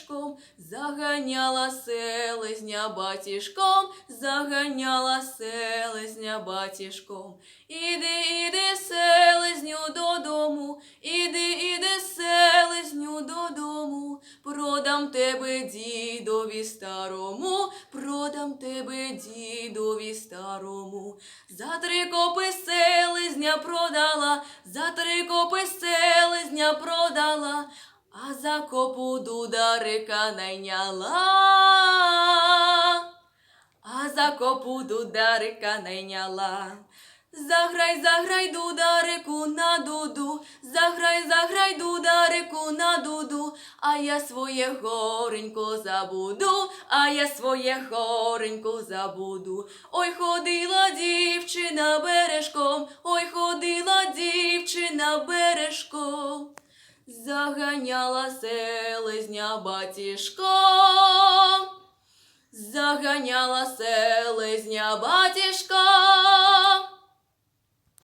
стежком, заганяла селезня батішком, заганяла селезня батішком. Іди, іди, селезню додому, іди, іди, селезню додому, продам тебе дідові старому, продам тебе дідові старому, за три копи селезня продала, за три копи селезня продала а за копу дударика найняла, а за копу дударика найняла. Заграй, заграй, дударику на дуду, заграй, заграй, дударику на дуду, а я своє горенько забуду, а я своє горенько забуду. Ой, ходила дівчина бережком, ой, ходила дівчина бережком, заганяла селезня батіжком. Заганяла селезня батіжка,